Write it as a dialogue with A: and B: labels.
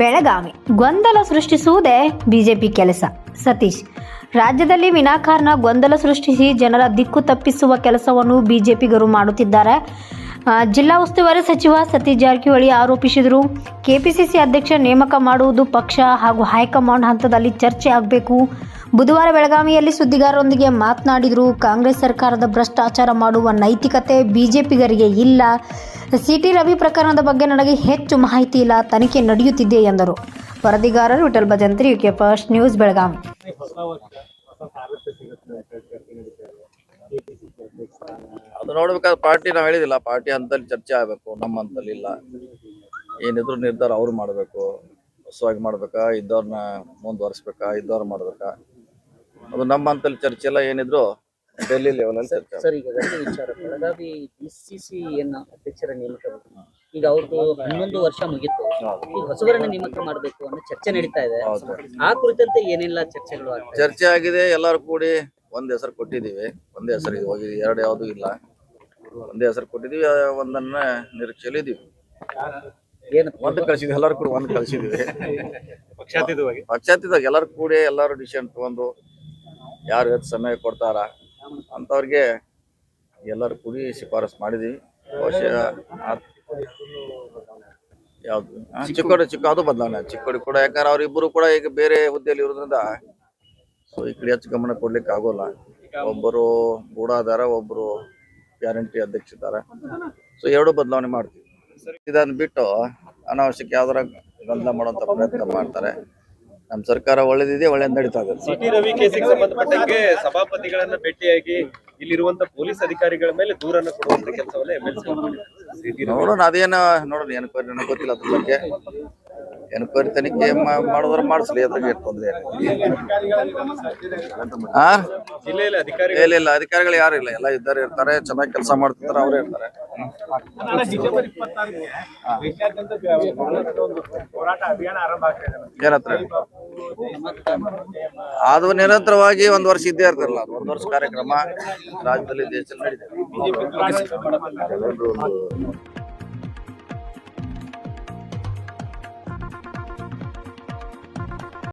A: ಬೆಳಗಾವಿ. ಗೊಂದಲ ಸೃಷ್ಟಿಸುವುದೇ ಬಿಜೆಪಿ ಕೆಲಸ. ಸತೀಶ್, ರಾಜ್ಯದಲ್ಲಿ ವಿನಾಕಾರಣ ಗೊಂದಲ ಸೃಷ್ಟಿಸಿ ಜನರ ದಿಕ್ಕು ತಪ್ಪಿಸುವ ಕೆಲಸವನ್ನು ಬಿಜೆಪಿಗರು ಮಾಡುತ್ತಿದ್ದಾರೆ. ಜಿಲ್ಲಾ ಉಸ್ತುವಾರಿ ಸಚಿವ ಸತೀಶ್ ಜಾರಕಿಹೊಳಿ ಆರೋಪಿಸಿದರು. ಕೆಪಿಸಿಸಿ ಅಧ್ಯಕ್ಷ ನೇಮಕ ಮಾಡುವುದು ಪಕ್ಷ ಹಾಗೂ ಹೈಕಮಾಂಡ್ ಹಂತದಲ್ಲಿ ಚರ್ಚೆ ಆಗಬೇಕು. ಬುಧವಾರ ಬೆಳಗಾವಿಯಲ್ಲಿ ಸುದ್ದಿಗಾರರೊಂದಿಗೆ ಮಾತನಾಡಿದರು. ಕಾಂಗ್ರೆಸ್ ಸರ್ಕಾರದ ಭ್ರಷ್ಟಾಚಾರ ಮಾಡುವ ನೈತಿಕತೆ ಬಿಜೆಪಿಗರಿಗೆ ಇಲ್ಲ. ಸಿಟಿ ರವಿ ಪ್ರಕರಣದ ಬಗ್ಗೆ ನನಗೆ ಹೆಚ್ಚು ಮಾಹಿತಿ ಇಲ್ಲ, ತನಿಖೆ ನಡೆಯುತ್ತಿದೆ ಎಂದರು. ವರದಿಗಾರರು Vittal Bhajantri, UK first news, Belagavi.
B: ಅದು ನೋಡ್ಬೇಕಾದ್ರೆ ಪಾರ್ಟಿ ನಾವು ಹೇಳಿದಿಲ್ಲ, ಪಾರ್ಟಿ ಹಂತದಲ್ಲಿ ಚರ್ಚೆ ಆಗ್ಬೇಕು, ನಮ್ಮ ಹಂತದಲ್ಲಿ ಇಲ್ಲ. ಏನಿದ್ರು ನಿರ್ಧಾರ ಅವ್ರು ಮಾಡಬೇಕು, ಹೊಸವಾಗಿ ಮಾಡ್ಬೇಕಾ ಇದ್ದವ್ರನ್ನ ಮುಂದುವರ್ಸ್ಬೇಕಾ, ಇದ್ದವ್ರು ಮಾಡ್ಬೇಕಾ? ಅದು ನಮ್ಮ ಹಂತದಲ್ಲಿ ಚರ್ಚೆ ಎಲ್ಲ ಏನಿದ್ರು ಡೆಲ್ಲಿ ಲೆವೆಲ್ ಅಂತ.
C: ಸರ್ ಈಗ ಒಂದು ವಿಚಾರ. ಬೆಳಗಾವಿ ಬಿಸಿಸಿ ಏನ ಅಧ್ಯಕ್ಷರ ನೇಮಕ? ಈಗ ಅವ್ರದ್ದು ಹನ್ನೊಂದು ವರ್ಷ ಮುಗಿತು. ಈಗ ಹೊಸಬರನ್ನ ನೇಮಕ ಮಾಡಬೇಕು ಅನ್ನೋ ಚರ್ಚೆ ನಡೀತಾ ಇದೆ.
B: ಹೌದು.
C: ಆ ಕುರಿತಂತೆ ಏನೆಲ್ಲ ಚರ್ಚೆಗಳು ಆಗ್ತಾ ಇದೆ?
B: ಚರ್ಚೆ ಆಗಿದೆ. ಎಲ್ಲರೂ ಕೂಡಿ ಒಂದ್ ಹೆಸರು ಕೊಟ್ಟಿದೀವಿ ಒಂದೇ ಹೆಸರು ಹೋಗಿ ಎರಡು ಯಾವುದು ಇಲ್ಲ. ಒಂದೇ ಹೆಸರು ಕೊಟ್ಟಿದೀವಿ ಆ ಒಂದನ್ನ ನಿರೀಕ್ಷೆಯಲ್ಲಿ ಇದೀವಿ
C: ಏನು?
B: ಒಂದು ಕಳ್ಸಿದ್ವಿ. ಎಲ್ಲರೂ ಕೂಡ ಒಂದು ಕಳ್ಸಿದೀವಿ. ಪಕ್ಷಾತೀತವಾಗಿ. ಎಲ್ಲರೂ ಕೂಡಿ ಎಲ್ಲರೂ ಡಿಸಿಷನ್ ತಗೊಂಡು ಯಾರು ಎಷ್ಟು ಸಮಯ ಕೊಡ್ತಾರ? ಅಂತವ್ರಿಗೆ ಎಲ್ಲರೂ ಕೂಡಿ ಶಿಫಾರಸ್ ಮಾಡಿದೀವಿ. ಬಹುಶಃ ಯಾವುದು? ಚಿಕ್ಕೋಡಿ ಚಿಕ್ಕ ಅದು ಬದಲಾವಣೆ. ಚಿಕ್ಕೋಡಿ ಕೂಡ ಯಾಕಂದ್ರೆ ಅವ್ರಿಬ್ರು ಕೂಡ ಈಗ ಬೇರೆ ಹುದ್ದೆಯಲ್ಲಿ ಇರೋದ್ರಿಂದ ಸೊ ಈ ಕಡೆ ಹೆಚ್ಚು ಗಮನ ಕೊಡ್ಲಿಕ್ಕೆ ಆಗೋಲ್ಲ. ಒಬ್ಬರು ಗೂಢಾಧಾರ ಒಬ್ಬರು ಗ್ಯಾರಂಟಿ ಅಧ್ಯಕ್ಷ ಇದ್ದಾರೆ ಸೊ ಎರಡು ಬದಲಾವಣೆ ಮಾಡ್ತೀವಿ. ಇದನ್ನ ಬಿಟ್ಟು ಅನಾವಶ್ಯಕ ಯಾವ್ದಾರ ಗೊಂದಲ ಮಾಡುವಂತ ಪ್ರಯತ್ನ ಮಾಡ್ತಾರೆ. ನಮ್ಮ ಸರ್ಕಾರ ಒಳ್ಳೇದಿದೆ ಒಳ್ಳೆ ನಡೀತಾ ಇದೆ.
D: ಸಿಟಿ ರವಿ ಕೇಸಿಗೆ ಸಂಬಂಧಪಟ್ಟಂಗೆ ಸಭಾಪತಿಗಳನ್ನ ಭೇಟಿಯಾಗಿ ಇಲ್ಲಿರುವಂತ ಪೊಲೀಸ್ ಅಧಿಕಾರಿಗಳ ಮೇಲೆ ದೂರನ್ನ ಕೊಡುವಂತ ಕೆಲಸವನ್ನ ಎಂ ಎಲ್ ಸಿ
B: ನೋಡೋಣ ಅದೇನ ನೋಡೋಣ ಎನ್ಕ್ವೈರಿ ನನಗೆ ಗೊತ್ತಿಲ್ಲ ಅದ್ರ ಬಗ್ಗೆ. ಎನ್ಕ್ವೈರಿ ತನಿಖೆ ಮಾಡೋದ್ರ ಮಾಡಿಸ್ಲಿ ಅದ್ರಾಗ ತೊಂದರೆ ಇಲ್ಲ ಇಲ್ಲ ಅಧಿಕಾರಿಗಳು ಯಾರು ಇಲ್ಲ. ಎಲ್ಲ ಇದ್ದಾರೆ ಇರ್ತಾರೆ ಚೆನ್ನಾಗಿ ಕೆಲಸ ಮಾಡ್ತಿರ್ತಾರೆ ಅವರೇ ಇರ್ತಾರೆ. ಅದು ನಿರಂತರವಾಗಿ ಒಂದ್ ವರ್ಷ ಇದ್ದೇ ಇರ್ತಾರಲ್ಲ ಒಂದ್ ವರ್ಷ ಕಾರ್ಯಕ್ರಮ ರಾಜ್ಯದಲ್ಲಿ ದೇಶದಲ್ಲಿ ನಡೀತದೆ.